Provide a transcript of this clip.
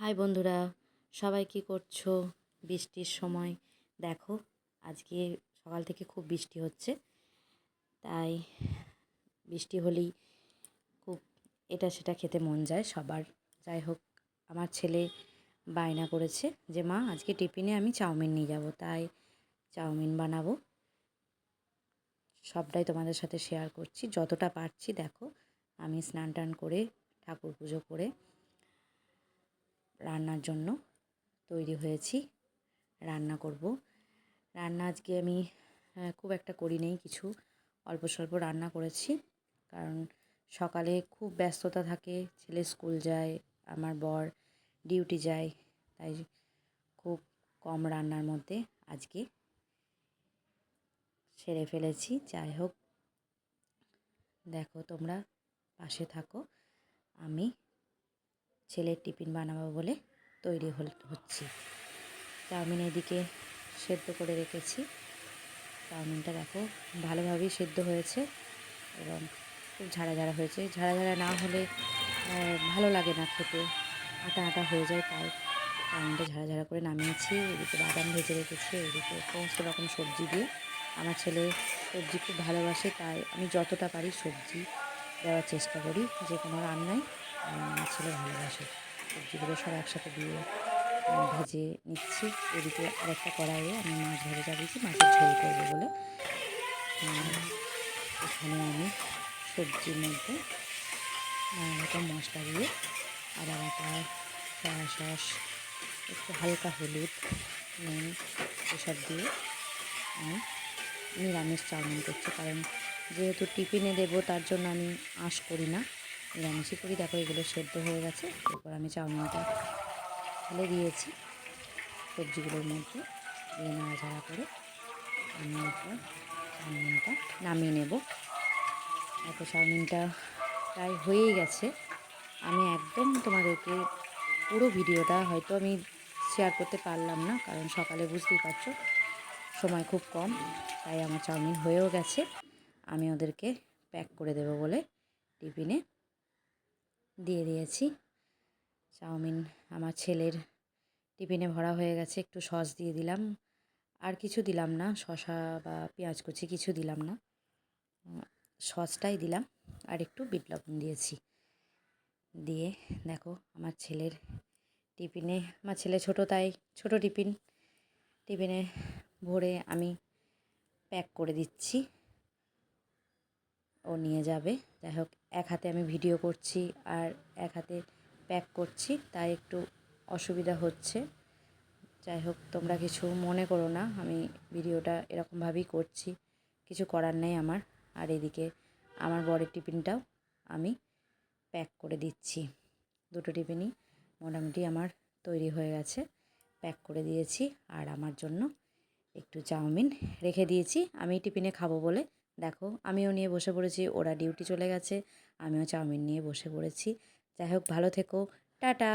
High বন্ধুরা, সবাই কী করছ? বৃষ্টির সময়। দেখো, আজকে সকাল থেকে খুব বৃষ্টি হচ্ছে। তাই বৃষ্টি হলেই খুব এটা সেটা খেতে মন যায় সবার। যাই হোক, আমার ছেলে বায়না করেছে যে, মা, আজকে টিফিনে আমি চাউমিন নিয়ে যাব। তাই চাউমিন বানাবো। সবটাই তোমাদের সাথে শেয়ার করছি। যতটা পারছি, দেখো, আমি স্নান টান করে ঠাকুর পুজো করে রান্নার জন্য তৈরি হয়েছি, রান্না করব। রান্না আজকে আমি খুব একটা করি নেই, কিছু অল্প স্বল্প রান্না করেছি। কারণ সকালে খুব ব্যস্ততা থাকে, ছেলে স্কুল যায়, আমার বর ডিউটি যায়, তাই খুব কম রান্নার মধ্যে আজকে সেরে ফেলেছি। যাই হোক, দেখো তোমরা পাশে থাকো, আমি ছেলের টিফিন বানাবো বলে তৈরি হচ্ছি। চাউমিন এদিকে সেদ্ধ করে রেখেছি। চাউমিনটা দেখো ভালোভাবেই সেদ্ধ হয়েছে এবং খুব ঝাড়া ঝাড়া হয়েছে। ঝাড়া ঝাড়া না হলে ভালো লাগে না খেতে। আটা আটা হয়ে যায় তাই চাউমিনটা ঝাড়া ঝাড়া করে নামিয়েছি। এদিকে বাদাম ভেজে রেখেছি, এদিকে সমস্ত রকম সবজি দিয়ে। আমার ছেলে সবজি খুব ভালোবাসে, তাই আমি যতটা পারি সবজি দেওয়ার চেষ্টা করি, যে কোনো রান্নায়। ছেলে ভালোবাসে সবজিগুলো সব একসাথে দিয়ে ভেজে নিচ্ছি। এদিকে আরেকটা কড়াইয়ে আমি মাছ ভাজা চাপিয়েছি মাছের ঝোল করব বলে। এখানে আমি সবজির মধ্যে রকম মশলা দিয়ে আদা বাটা সয়া সস একটু হালকা হলুদ, নুন, এসব দিয়ে আমি নিরামিষ চাউমিন করছি। কারণ যেহেতু টিফিনে দেবো, তার জন্য আমি আঁশ করি না। নিরামিষই করি। দেখো, এগুলো সেদ্ধ হয়ে গেছে। এরপর আমি চাউমিনটা ফেলে দিয়েছি সবজিগুলোর মধ্যে। দিয়ে নাড়াচাড়া করে আমি এরপর চাউমিনটা নামিয়ে নেব। দেখো, চাউমিনটা প্রায় হয়েই গেছে। আমি একদম তোমাদেরকে পুরো ভিডিওটা হয়তো আমি শেয়ার করতে পারলাম না, কারণ সকালে বুঝতেই পারছ, সময় খুব কম, তাই আমার চাউমিন হয়েও গেছে। আমি ওদেরকে প্যাক করে দেবো বলে টিফিনে। দিয়ে দিয়েছি। চাউমিন আমার ছেলের টিফিনে ভরা হয়ে গেছে, একটু সস দিয়ে দিলাম। আর কিছু দিলাম না, শসা বা পেঁয়াজ কুচি কিছু দিলাম না। সসটাই দিলাম আর একটু বিট লবণ দিয়েছি। দিয়ে দেখো আমার ছেলের টিফিনে, আমার ছেলে ছোটো তাই ছোটো টিফিন, টিফিনে ভরে আমি প্যাক করে দিচ্ছি। ও নিয়ে যাবে। যাই হোক, এক হাতে আমি ভিডিও করছি আর এক হাতে প্যাক করছি, তাই একটু অসুবিধা হচ্ছে। যাই হোক, তোমরা কিছু মনে করো না, আমি ভিডিওটা এরকমভাবেই করছি। কিছু করার নেই আমার। আর এদিকে আমার বরের টিফিনটাও আমি প্যাক করে দিচ্ছি। দুটো টিফিনই মোটামুটি আমার তৈরি হয়ে গেছে, প্যাক করে দিয়েছি। আর আমার জন্য একটু চাউমিন রেখে দিয়েছি। আমি টিফিনে খাব বলে দেখো, আমিও নিয়ে বসে পড়েছি, ওরা ডিউটি চলে গেছে, আমিও চাউমিন নিয়ে বসে পড়েছি। যাই হোক, ভালো থেকো, টাটা।